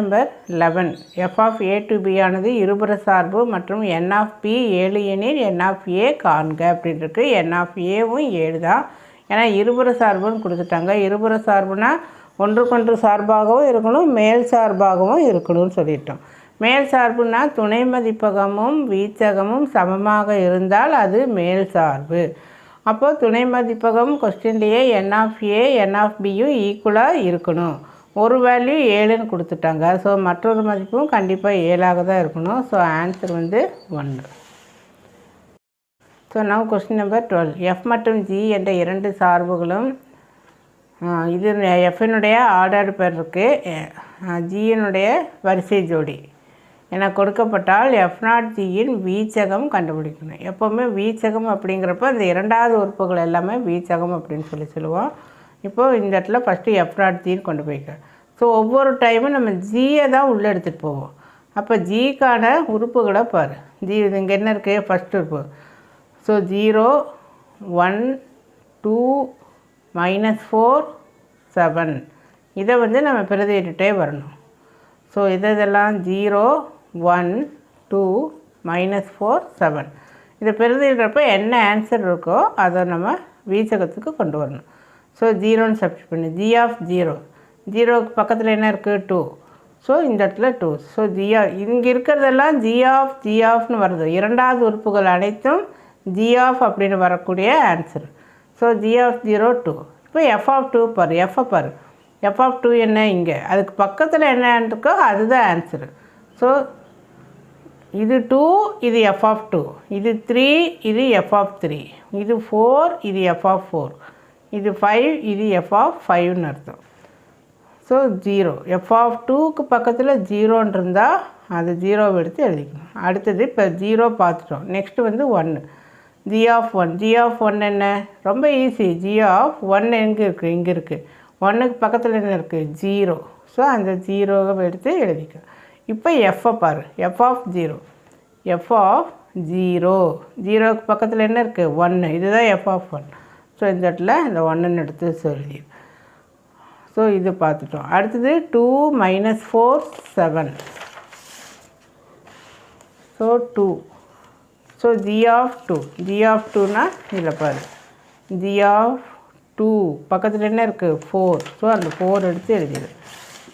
Number eleven f of A to B ஆனது இருபுற சார்பு மற்றும் என் ஆஃப் பி ஏழு எனில் என் ஆஃப் ஏ காண்க அப்படின்னு இருக்கு என் ஆஃப் ஏவும் ஏழு தான். ஏன்னா இருபுற சார்புன்னு கொடுத்துட்டாங்க. இருபுற சார்புனா ஒன்றுக்கொன்று சார்பாகவும் இருக்கணும் மேல் சார்பாகவும் இருக்கணும்னு சொல்லிட்டோம். மேல் சார்புனா துணை மதிப்பகமும் வீச்சகமும் சமமாக இருந்தால் அது மேல் சார்பு. அப்போது துணை மதிப்பகம் கொஸ்டின்லேயே என் ஆஃப் ஏ என் ஆஃப் பியும் ஈக்குவலாக இருக்கணும். ஒரு வேல்யூ ஏழுன்னு கொடுத்துட்டாங்க. ஸோ மற்றொரு மதிப்பும் கண்டிப்பாக ஏழாக தான் இருக்கணும். ஸோ ஆன்சர் வந்து ஒன்று so now question number twelve f மற்றும் ஜி என்ற இரண்டு சார்புகளும் இது எஃப்னுடைய ஆர்டர் பேர் இருக்குது ஜியினுடைய வரிசை ஜோடி. என கொடுக்கப்பட்டால் எஃப் நாட் ஜியின் வீச்சகம் கண்டுபிடிக்கணும். எப்போவுமே வீச்சகம் அப்படிங்கிறப்ப அந்த இரண்டாவது உறுப்புகள் எல்லாமே வீச்சகம் அப்படின்னு சொல்லி சொல்லுவோம். இப்போது இந்த இடத்துல ஃபஸ்ட்டு எஃப் தீன்னு கொண்டு போய்க்க. ஸோ ஒவ்வொரு டைமும் நம்ம ஜியை தான் உள்ளே எடுத்துகிட்டு போவோம். அப்போ ஜிக்கான உறுப்புகளை பாரு. ஜி இது இங்கே என்ன இருக்குது ஃபஸ்ட்டு உறுப்பு. So zero one two minus four seven இதை வந்து நம்ம பிரதியிட்டுட்டே வரணும். ஸோ இதெல்லாம் zero one two minus four seven இதை பிரதிடுறப்ப என்ன ஆன்சர் இருக்கோ அதை நம்ம வீச்சகத்துக்கு கொண்டு வரணும். ஸோ ஜீரோன்னு சப்ஸ்ட் பண்ணு. ஜி ஆஃப் ஜீரோ ஜீரோவுக்கு பக்கத்தில் என்ன இருக்குது டூ ஸோ இந்த இடத்துல டூ ஸோ ஜியா இங்கே இருக்கிறதெல்லாம் ஜி ஆஃப் ஜி ஆஃப்னு வருது. இரண்டாவது உறுப்புகள் அனைத்தும் ஜி ஆஃப் அப்படின்னு வரக்கூடிய answer so g of zero two இப்போ எஃப் ஆஃப் டூ பாரு. எஃப் பாரு. எஃப் ஆஃப் டூ என்ன இங்கே? அதுக்கு பக்கத்தில் என்ன இருக்கோ அதுதான் ஆன்சரு ஸோ இது டூ இது எஃப் ஆஃப் டூ இது த்ரீ இது எஃப் ஆஃப் த்ரீ இது ஃபோர் இது எஃப் ஆஃப் ஃபோர் இது ஃபைவ் இது எஃப் ஆஃப் ஃபைவ்னு அர்த்தம். ஸோ ஜீரோ எஃப் ஆஃப் டூக்கு பக்கத்தில் ஜீரோன்னு இருந்தால் அது ஜீரோவை எடுத்து எழுதிக்கணும். அடுத்தது இப்போ ஜீரோ பார்த்துட்டோம். நெக்ஸ்ட்டு வந்து ஒன்று g of one g of one என்ன? ரொம்ப ஈஸி ஜி ஆஃப் ஒன் எங்கே இருக்குது இங்கே இருக்குது ஒன்றுக்கு பக்கத்தில் என்ன இருக்குது ஜீரோ ஸோ அந்த ஜீரோவை எடுத்து எழுதிக்க இப்போ எஃப்ஐ பாரு. F of zero f of zero ஜீரோவுக்கு பக்கத்தில் என்ன இருக்குது ஒன்று இதுதான் எஃப் ஆஃப் ஒன் ஸோ இந்த இடத்துல இந்த ஒன்றுன்னு எடுத்து சொல்லி ஸோ இது பார்த்துட்டோம். அடுத்தது two minus four seven so two so g of two g of டூனா இதில் பாரு. ஜி ஆஃப் டூ பக்கத்தில் என்ன இருக்குது ஃபோர் ஸோ அந்த ஃபோர் எடுத்து எழுதிடு.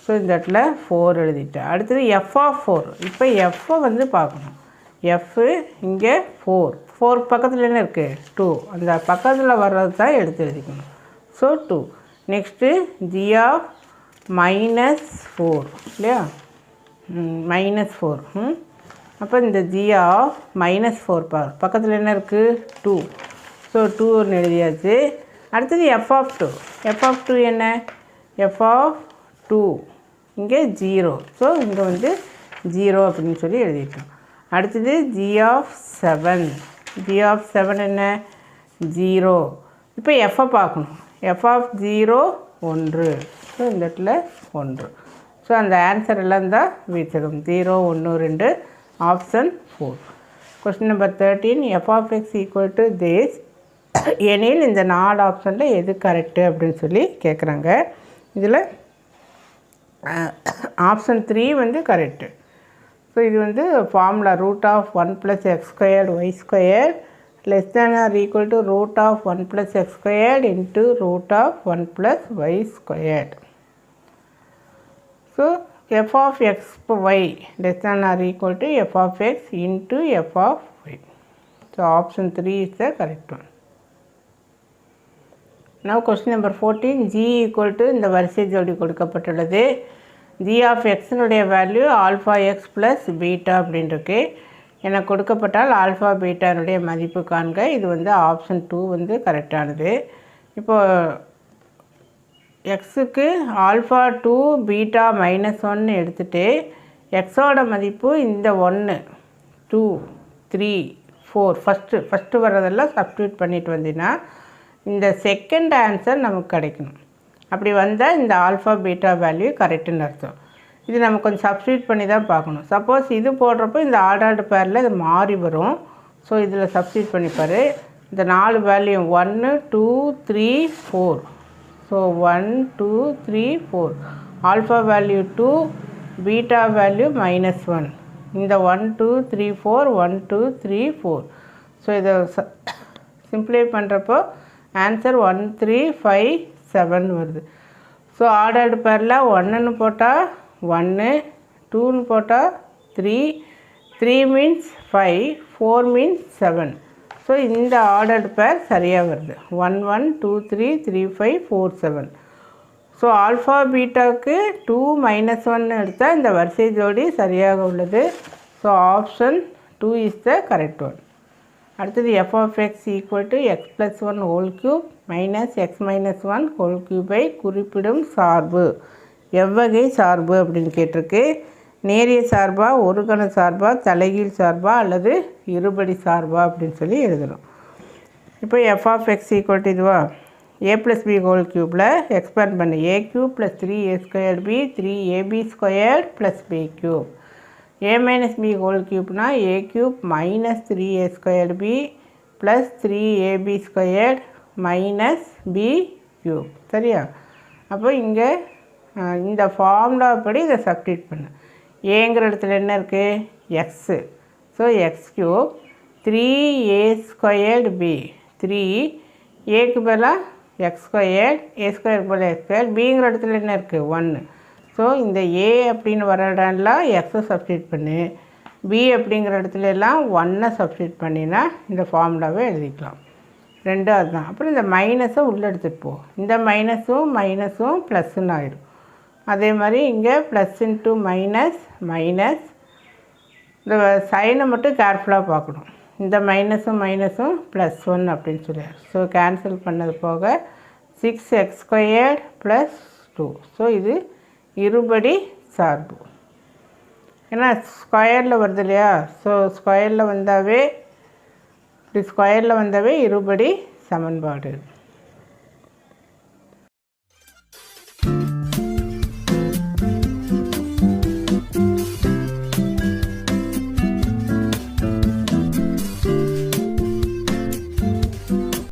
ஸோ இந்த இடத்துல ஃபோர் எழுதிட்டேன். அடுத்தது எஃப் ஆஃப் ஃபோர் இப்போ எஃப்பை வந்து பார்க்கணும். எஃப்பு இங்கே ஃபோர் ஃபோர் பக்கத்தில் என்ன இருக்குது டூ அந்த பக்கத்தில் வர்றது தான் எடுத்து எழுதிக்கணும். So two next g of minus four இல்லையா? மைனஸ் ஃபோர் ம். அப்போ இந்த ஜி ஆஃப் மைனஸ் ஃபோர் பார். பக்கத்தில் என்ன இருக்குது டூ ஸோ டூ ஒன்று எழுதியாச்சு. அடுத்தது f of two f of two என்ன? எஃப் ஆஃப் டூ இங்கே ஜீரோ ஸோ இங்கே வந்து ஜீரோ அப்படின்னு சொல்லி எழுதிட்டோம். அடுத்தது g of seven g of seven என்ன? ஜீரோ இப்போ எஃப்ஐ பார்க்கணும். எஃப் ஆஃப் ஜீரோ ஒன்று. ஸோ இந்த இடத்துல ஒன்று. ஸோ அந்த ஆன்சர் எல்லாம் தான் வீச்சகம் ஜீரோ ஒன்று ரெண்டு. Option four question number thirteen f of x equal to this எனில் இந்த நாலு ஆப்ஷனில் எது கரெக்டு அப்படின்னு சொல்லி கேட்குறாங்க இதில் ஆப்ஷன் த்ரீ வந்து கரெக்டு ஸோ இது வந்து formula root of one plus x squared y square less than r equal to root of one plus x squared into root of one plus y squared so f of x y less than or equal to f of x into f of y. So option 3 is the correct one. Now question number 14 g equal to இந்த வரிசை ஜோடி கொடுக்கப்பட்டுள்ளது g of x value alpha x plus beta அப்படின்னு இருக்கு என கொடுக்கப்பட்டால் alpha பீட்டானுடைய மதிப்பு காண்க இது வந்து ஆப்ஷன் டூ வந்து கரெக்டானது இப்போ எக்ஸுக்கு ஆல்ஃபா டூ பீட்டா மைனஸ் ஒன்று எடுத்துகிட்டு எக்ஸோட மதிப்பு இந்த ஒன்று two three four first first வர்றதெல்லாம் சப்ஸ்டியூட் பண்ணிட்டு வந்தீங்கன்னா இந்த செகண்ட் ஆன்சர் நமக்கு கிடைக்கணும். அப்படி வந்தால் இந்த ஆல்ஃபா பீட்டா வேல்யூ கரெக்டுன்னு அர்த்தம். இது நம்ம கொஞ்சம் சப்ஸ்டியூட் பண்ணி தான் பார்க்கணும். சப்போஸ் இது போடுறப்போ இந்த ஆர்டர்டு பேரில் இது மாறி வரும். ஸோ இதில் சப்ஸ்டியூட் பண்ணிப்பார் இந்த நாலு வேல்யூ ஒன்று two three four so one two three four alpha value two beta value minus one இந்த one two three four one two three four so இதை சிம்ப்ளை பண்ணுறப்போ answer one three five seven வருது. So ordered பேரில் ஒன்றுன்னு போட்டால் ஒன்று டூன்னு போட்டால் three three means five four means seven so இந்த ஆர்டர்டு பேர் சரியாக வருது. One one two three three five four seven so alpha பீட்டாவுக்கு two minus one எடுத்தால் இந்த வரிசை ஜோடி சரியாக உள்ளது. So option two is the correct one அடுத்தது f of x equal to x plus one whole cube minus x minus one whole க்யூபை குறிப்பிடும் சார்பு. எவ்வகை சார்பு அப்படின்னு கேட்டிருக்கு. நேரிய சார்பா ஒரு கண சார்பா தலைகீழ் சார்பா அல்லது இருபடி சார்பா அப்படின்னு சொல்லி எழுதணும். இப்போ f of x equal to இதுவா? ஏ ப்ளஸ் பி ஹோல் க்யூப்பில் எக்ஸ்பேண்ட் பண்ணு. A cube plus three a square b three a b square plus b cube a minus b whole க்யூப்னா a cube minus three a square b plus three a b square minus b cube சரியா? அப்போ இங்கே இந்த formula படி இதை substitute பண்ணு. ஏங்கிற இடத்துல என்ன இருக்குது x so x cube three a squared b three ஏக்கு பதிலாக எக்ஸ் ஸ்கொயர் ஏ ஸ்கொயர் போல் எக்ஸ் ஸ்கொயர் பிங்கிற இடத்துல என்ன இருக்குது ஒன்று ஸோ இந்த ஏ அப்படின்னு வர இடம்லாம் எக்ஸை சப்ஸ்டியூட் பண்ணு. பி அப்படிங்கிற இடத்துல எல்லாம் ஒன்னை சப்ஸ்டியூட் பண்ணினா இந்த ஃபார்முலாவே எழுதிக்கலாம். ரெண்டும் அதுதான். அப்புறம் இந்த மைனஸை உள்ளே எடுத்துகிட்டு போ. இந்த மைனஸும் மைனஸும் ப்ளஸ்ன்னு ஆகிடும் அதே மாதிரி இங்கே ப்ளஸ் இன்ட்டு மைனஸ் மைனஸ் இந்த சைனை மட்டும் கேர்ஃபுல்லாக பார்க்கணும். இந்த மைனஸும் மைனஸும் ப்ளஸ் ஒன் அப்படின்னு சொல்லியார் ஸோ கேன்சல் பண்ணது போக six x squared plus two so இது இருபடி சார்பு. ஏன்னா ஸ்கொயரில் வருது இல்லையா? ஸோ ஸ்கொயரில் வந்தாவே இப்படி ஸ்கொயரில் வந்தாவே இருபடி சமன்பாடு.